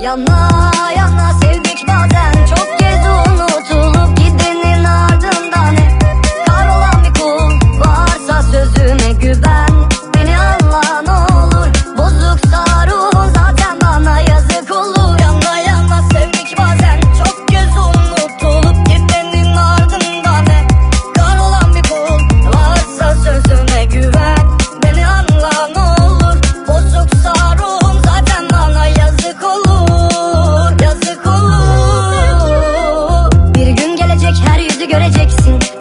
Yana yana yüzü göreceksin.